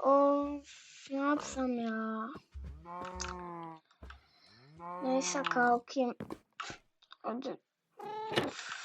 Of ne yapsam ya? Neyse kalkayım. Hadi. Of.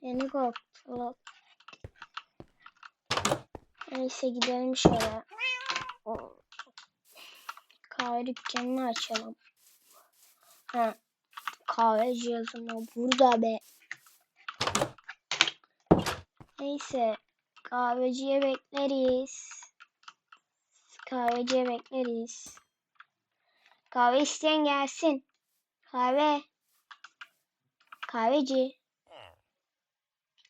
Yeni kalktım. Neyse gidelim şöyle. Kahve dükkanını açalım. Ha, kahve cihazım burada be. Neyse kahveciye bekleriz. Kahveciye bekleriz. Kahve isteyen gelsin. Kahve. Kahveci.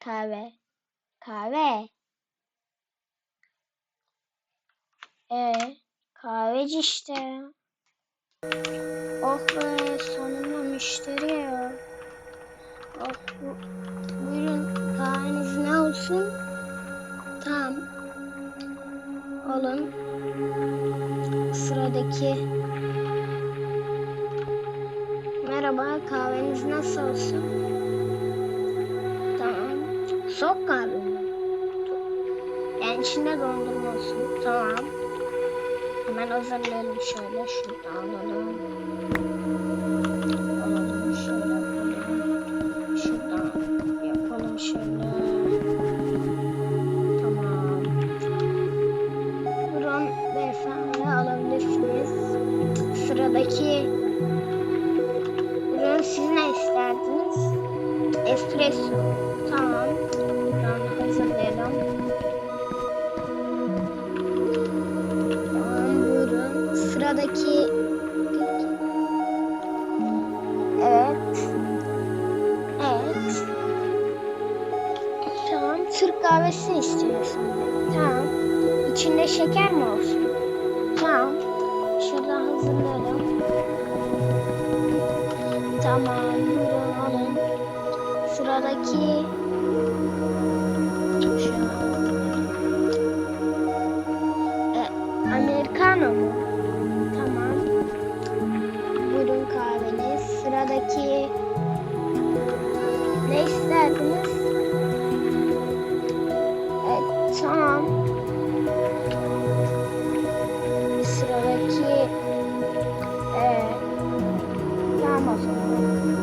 Kahve. Kahve. Ee, kahveci işte. Oh be sonunda müşteri ya. Oh, bu, buyurun kahveniz ne olsun? Tamam. Alın. Sıradaki. Merhaba kahveniz nasıl olsun? Tamam. Soğuk kahve mi? Yani içinde dondurma olsun. Tamam. Hemen hazırlayalım şöyle. Alalım. Alalım Kahvesi istiyorsun. Tamam. İçinde şeker mi olsun? Tamam. Şuradan hazırlayalım. Tamam. Buyurun alın. Sıradaki tamam o zaman.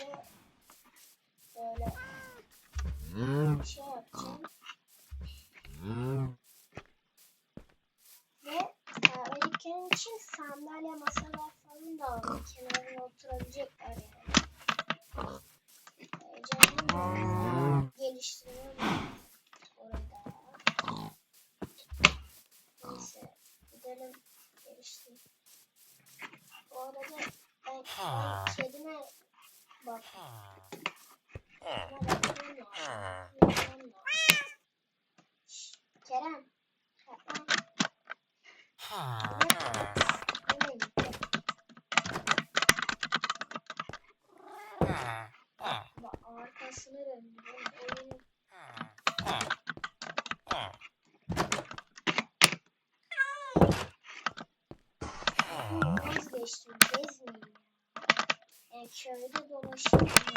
Köyde böyle bir şey yapacağım. Ve öğretmen için sandalye masalar falan da aldım. Kenarına oturabilecekler yani. Canım geliştiriyorum orada. Neyse gidelim geliştir. Bu arada ben ben kedime bak. Kerem. Arkasını döndü. Oyun vazgeçtim. Gezmeyeyim ya. Yani köyde dolaşayım. Ya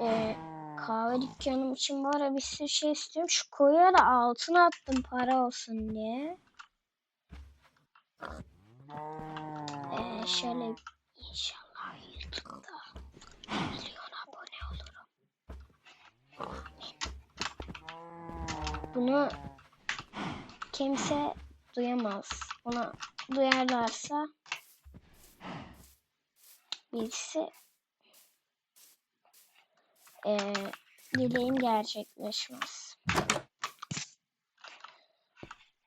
Ee, kahve dükkanım için bu ara bir sürü şey istiyorum. Şu koyuya da altın attım para olsun diye. Ee, şöyle inşallah YouTube'da milyon abone olurum. Bunu kimse duyamaz. Bunu duyarlarsa birisi eee dileğim gerçekleşmez.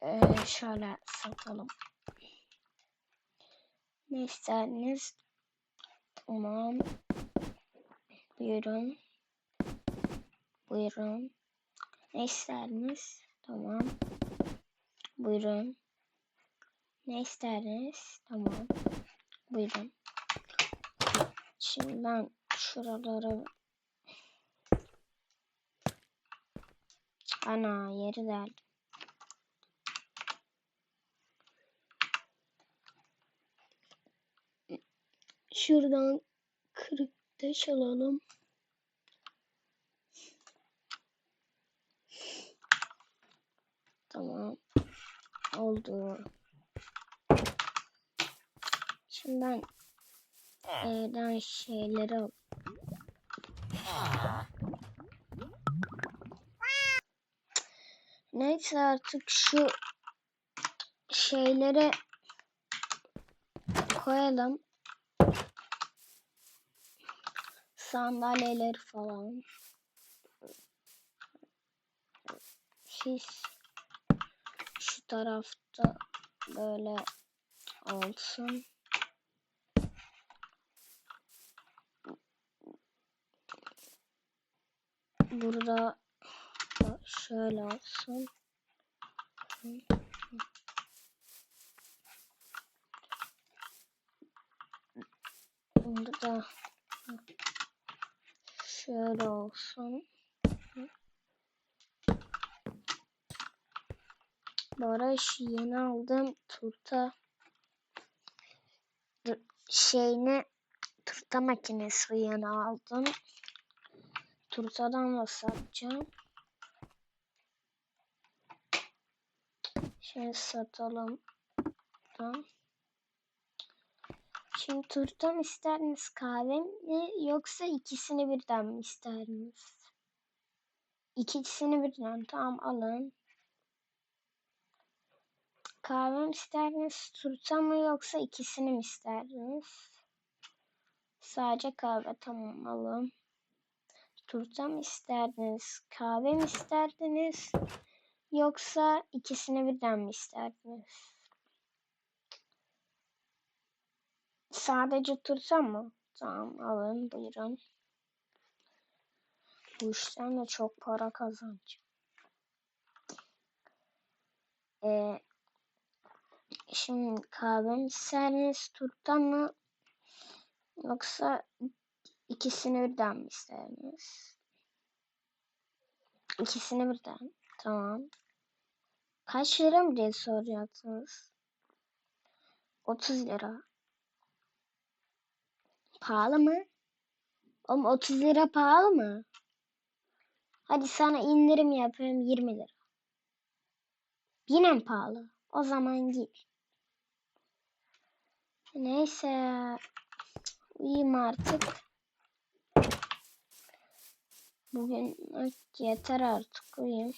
Eee şöyle satalım. Ne isterdiniz? Tamam. Buyurun. Buyurun. Ne isterdiniz? Tamam. Buyurun. Ne isterdiniz? Tamam. Buyurun. Şimdi ben şuralara Ana yeri deldim. Şuradan kırık taş alalım. Tamam. Oldu. Şimdi ben evden şeyleri al. Neyse artık şu şeyleri koyalım. Sandalyeleri falan. Şu tarafta böyle olsun. Burada da şöyle olsun. Burada şöyle olsun. Şu yeni aldığım turta şeyini turta makinesi yeni aldım. Turtadan da satacağım. Şimdi satalım. Tamam. Şimdi turta mı isterdiniz kahve mi yoksa ikisini birden mi isterdiniz? İkisini birden tamam alın. Kahve mi isterdiniz turta mı yoksa ikisini mi isterdiniz? Sadece kahve tamam alın. Turta mı isterdiniz? Kahve mi isterdiniz? Yoksa ikisini birden mi isterdiniz? Sadece turta mı? Tamam alın buyurun. Bu işten de çok para kazanacağım. Ee, şimdi kahve mi isterdiniz turta mı? Yoksa ikisini birden mi isterdiniz? İkisini birden. Tamam. Kaç lira mı diye soracaksınız? 30 lira. Pahalı mı? Oğlum 30 lira pahalı mı? Hadi sana indirim yapıyorum 20 lira. Yine mi pahalı? O zaman git. Neyse. Uyuyayım artık. Bugün yeter artık uyuyayım.